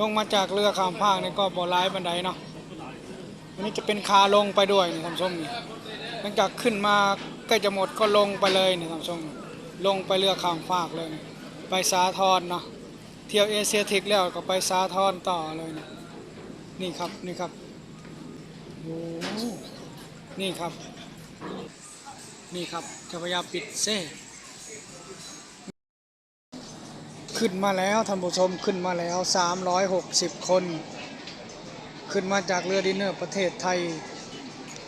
ลงมาจากเรือข้ามภาคนี่ก็บ่ร้ายบันไดเนาะอันนี้จะเป็นคาลงไปด้วยนี่ท่านผู้ชมนี่หลังจากขึ้นมาใกล้จะหมดก็ลงไปเลยนี่ท่านผู้ชมลงไปเรือข้ามภาคเลย ไปสาทรเนาะเที่ยวเอเชียทิกแล้วก็ไปสาทรต่อเลยนี่นี่ครับนี่ครับโอ้นี่ครับ นี่ครับจ้าพระยามปิดเซ่ ขึ้นมาแล้วท่านผู้ชมขึ้นมาแล้ว 360 คน ขึ้นมาจากเรือดินเนอร์ประเทศไทย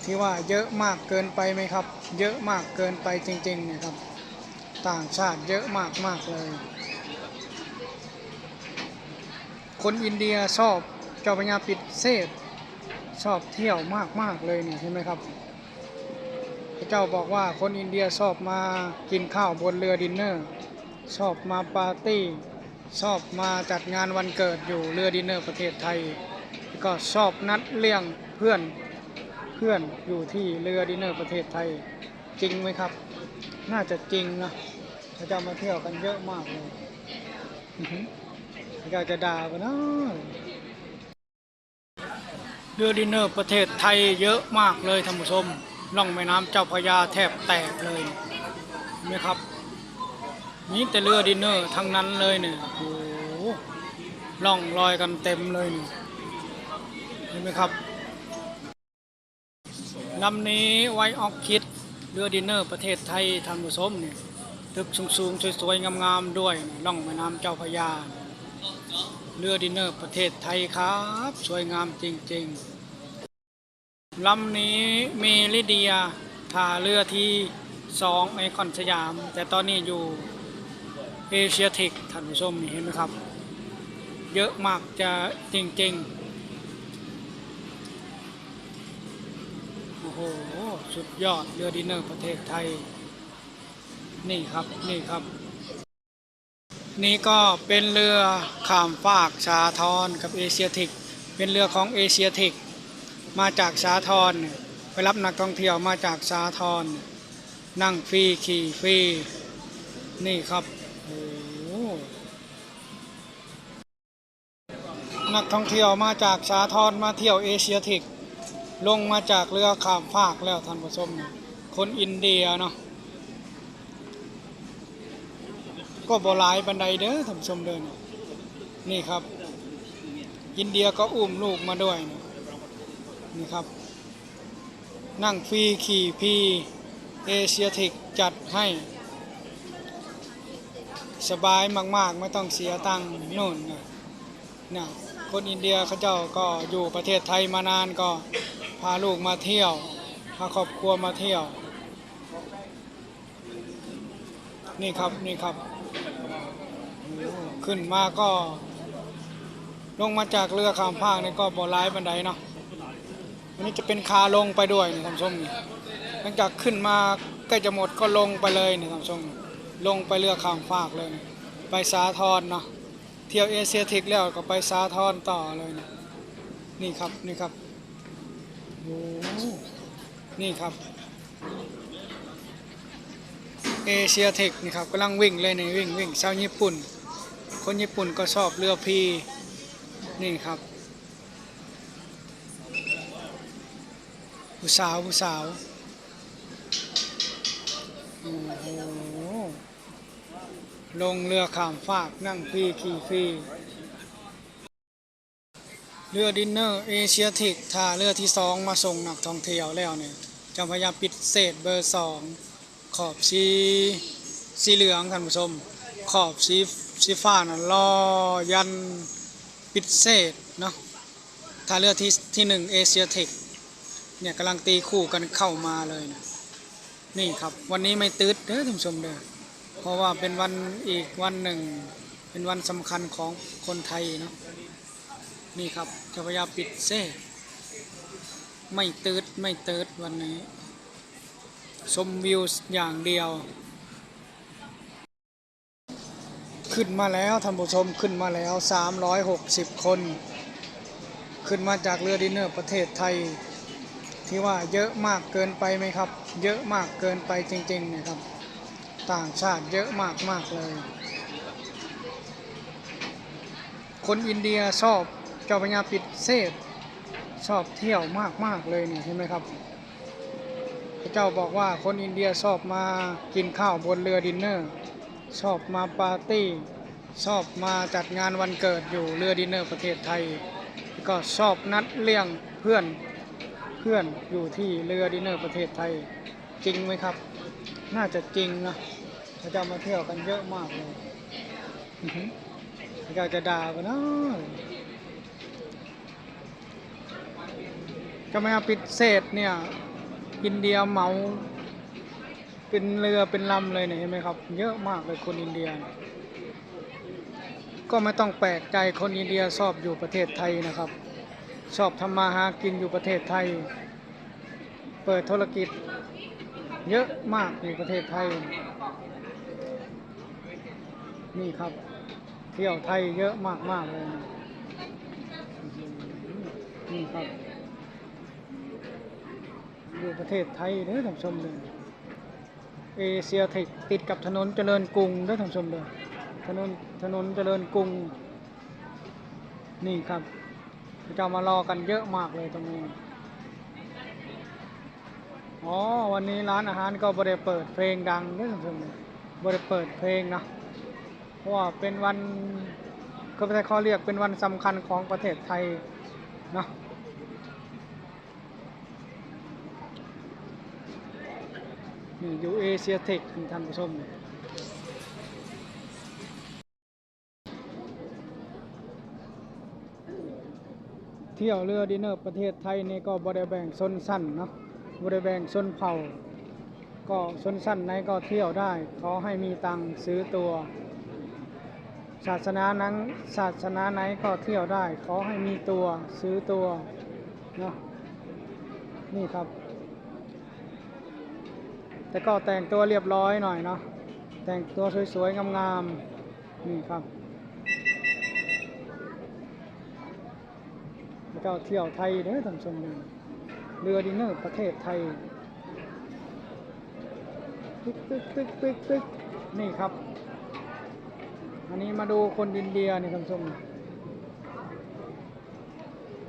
ที่ว่าเยอะมากเกินไปไหมครับ เยอะมากเกินไปจริงๆเนะครับ ต่างชาติเยอะมากมากเลย คนอินเดียชอบเจ้าพระยาปิดเซษชอบเที่ยวมากมากเลยเนี่ยเห็นไหมครับพระเจ้าบอกว่าคนอินเดียชอบมากินข้าวบนเรือดินเนอร์ ชอบมาปาร์ตี้ ชอบมาจัดงานวันเกิดอยู่เรือดินเนอร์ประเทศไทย ก็ชอบนัดเลี้ยงเพื่อนเพื่อนอยู่ที่เรือดินเนอร์ประเทศไทย จริงไหมครับ น่าจะจริงนะพระเจ้ามาเที่ยวกันเยอะมากเลยอือหือพระเจ้าจะด่ากันนะเรือดินเนอร์ประเทศไทยเยอะมากเลยท่านผู้ชมล่องแม่น้ำเจ้าพระยาแทบแตกเลยเห็นไหมครับ มีแต่เรือดินเนอร์ทั้งนั้นเลยเนี่ยโอ้โหล่องลอยกันเต็มเลยเนี่ยเห็นไหมครับลำนี้ไว้ออกคิดเรือดินเนอร์ประเทศไทยท่านผู้ชมเนี่ยตึกสูงๆสวยๆงามๆด้วยเนี่ยล่องแม่น้ำเจ้าพระยาเรือดินเนอร์ประเทศไทยครับ สวยงามจริงๆลำนี้มีลิเดียท่าเรือที่สองไอคอนสยาม แต่ตอนนี้อยู่ เอเชียเทคท่านผู้ชมเห็นไหมครับ เยอะมากจะจริงๆ โอ้โห สุดยอดเรือดินเนอร์ประเทศไทย นี่ครับ นี่ครับ นี่ก็เป็นเรือข้ามฟากชาทรกับเอเชียเทคเป็นเรือของเอเชียเทคมาจากสาทรไปรับนักท่องเที่ยวมาจากสาทรนั่งฟรีขี่ฟรีนี่ครับ นักท่องเที่ยวมาจากสาทรมาเที่ยวเอเชียทิก ลงมาจากเรือข้ามฟากแล้วท่านผู้ชมคนอินเดียเนาะก็บหลายบันไดเด้อท่านผู้ชมเดินนี่ครับ อินเดียก็อุ้มลูกมาด้วยนี่ยนี่ครับ นั่งฟรีขี่พีเอเชียทิกจัดให้ สบายมาก ๆ ไม่ต้องเสียตังค์นู่นนะ นะคนอินเดียเขาเจ้าก็อยู่ประเทศไทยมานานก็พาลูกมาเที่ยวพาครอบครัวมาเที่ยว นี่ครับนี่ครับ ขึ้นมาก็ ลงมาจากเรือข้ามภาคนี่ก็บ่ร้ายบันไดเนาะอันนี้จะเป็นคาลงไปด้วยนี่ท่านผู้ชมนี่หลังจากขึ้นมาใกล้จะหมดก็ลงไปเลยนี่ท่านผู้ชมลงไปเรือข้ามฟากเลย ไปสาทรเนาะ เที่ยวเอเชียทิกแล้วก็ไปสาทรต่อเลยนี่นี่ครับนี่ครับโอ้นี่ครับเอเชียทิกนี่ครับกำลังวิ่งเลยนี่วิ่งวิ่งชาวญี่ปุ่น คนญี่ปุ่นก็ชอบเรือพีนี่ครับผู้สาวผู้สาวโอ้โห ลงเรือข้ามฟากนั่งฟรีขี่ฟรีเรือดินเนอร์เอเชียทิกท่าเรือที่สองมาส่งนักท่องเที่ยวแล้วเนี่ยจำพยายามปิดเศษเบอร์สองขอบสีสีเหลืองท่านผู้ชม ขอบสีสีฟ้าน่ะลอยันปิดเศษเนาะท่าเรือที่ที่หนึ่งเอเชียทิกเนี่ยกำลังตีคู่กันเข้ามาเลยนะนี่ครับ วันนี้ไม่ตืดเด้อท่านผู้ชมเด้อ ราะว่าเป็นวันอีกวันหนึ่ง เป็นวันสำคัญของคนไทยเนาะนี่ครับเจ้าพยาปิดเซ่ไม่ตืดไม่ตืดวันนี้ชมวิวอย่างเดียว ขึ้นมาแล้วท่านผู้ชมขึ้นมาแล้ว 360 คน ขึ้นมาจากเรือดินเนอร์ประเทศไทย ที่ว่าเยอะมากเกินไปไหมครับ เยอะมากเกินไปจริงๆนะครับ ต่างชาติเยอะมากมากๆเลย คนอินเดียชอบเจ้าพระยาปิดเซตชอบเที่ยวมากมากๆเลยนี่เห็นไหมครับพระเจ้าบอกว่าคนอินเดียชอบมากินข้าวบนเรือดินเนอร์ ชอบมาปาร์ตี้ ชอบมาจัดงานวันเกิดอยู่เรือดินเนอร์ประเทศไทย ก็ชอบนัดเลี้ยงเพื่อนเพื่อนอยู่ที่เรือดินเนอร์ประเทศไทยจริงไหมครับ น่าจะจริงนะ พระเจ้ามาเที่ยวกันเยอะมากเลยอื้อหือพระเจ้าจะด่ากันนะจะมาปิดเศษเนี่ย อินเดียเหมาเป็นเรือเป็นลำเลยเนี่ยเห็นไหมครับ เยอะมากเลยคนอินเดีย ก็ไม่ต้องแปลกใจคนอินเดียชอบอยู่ประเทศไทยนะครับ ชอบทำมาหากินอยู่ประเทศไทย เปิดธุรกิจ เยอะมากอยู่ประเทศไทย นี่ครับ เที่ยวไทยเยอะมากมาก ๆ เลยนะนี่ครับอยู่ประเทศไทยเด้อท่านชมเลยเอเชียเทคติดกับถนนเจริญกรุงเด้อท่านชมเลยถนนถนนเจริญกรุง นี่ครับจะมารอกันเยอะมากเลยตรงนี้อ๋อวันนี้ร้านอาหารก็บริเปิดเพลงดังด้อท่านผู้ชมบริเปิดเพลงนะ เพราะว่าเป็นวันก็ไม่ใช่ข้อเรียกเป็นวันสำคัญของประเทศไทยเนาะนี่อยู่เอเชียเทคท่านผู้ชมเที่ยวเรือดินเนอร์ประเทศไทยนี่ก็บริแบ่งชนสั้นเนาะบริแบ่งชนเผ่า ก็ชนสั้นไหนก็เที่ยวได้ ขอให้มีตังค์ซื้อตัว ศาสนานั้นศาสนาไหนก็เที่ยวได้ ขอให้มีตัวซื้อตัวเนาะนี่ครับ แต่ก็แต่งตัวเรียบร้อยหน่อยเนาะแต่งตัวสวยๆงามๆนี่ครับแล้วก็เที่ยวไทยเด้อท่านผู้ชมเรือดินเนอร์ประเทศไทยตึ๊กตึ๊กตึ๊กตึกตึกนี่ครับ อันนี้มาดูคนอินเดียนี่ท่านผู้ชม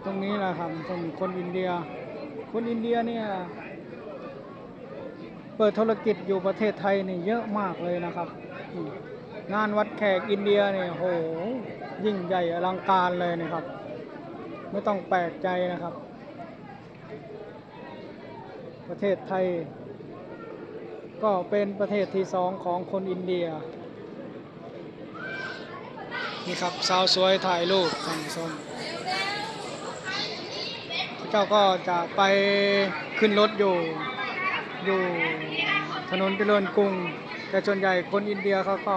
ตรงนี้แหละครับท่านผู้ชมคนอินเดีย คนอินเดียเนี่ยเปิดธุรกิจอยู่ประเทศไทยนี่เยอะมากเลยนะครับ งานวัดแขกอินเดียเนี่ยโหยิ่งใหญ่อลังการเลยนะครับ ไม่ต้องแปลกใจนะครับ ประเทศไทย ก็เป็นประเทศที่สองของคนอินเดีย นี่ครับสาวสวยถ่ายรูปท่านผู้ชมเจ้าก็จะไปขึ้นรถอยู่อยู่ถนนเจริญกรุง แต่ส่วนใหญ่คนอินเดียเขาก็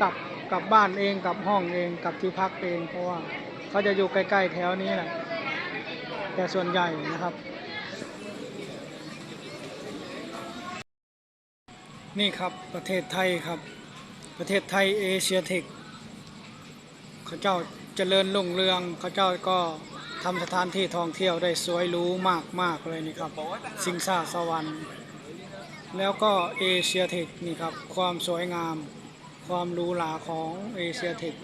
กลับกลับบ้านเองกลับห้องเองกลับที่พักเองเพราะว่าเขาจะอยู่ใกล้ๆแถวนี้แหละแต่ส่วนใหญ่นะครับ นี่ครับประเทศไทยครับ ประเทศไทยเอเชียเทค ขาเจ้าเจริญรุ่งเรืองเขาเจ้าก็ทำสถานที่ท่องเที่ยวได้สวยหรูมากมากเลยนี่ครับ สิงสาสวรรค์ แล้วก็เอเชียเทคนี่ครับ ความสวยงาม ความหรูหราของเอเชียเทค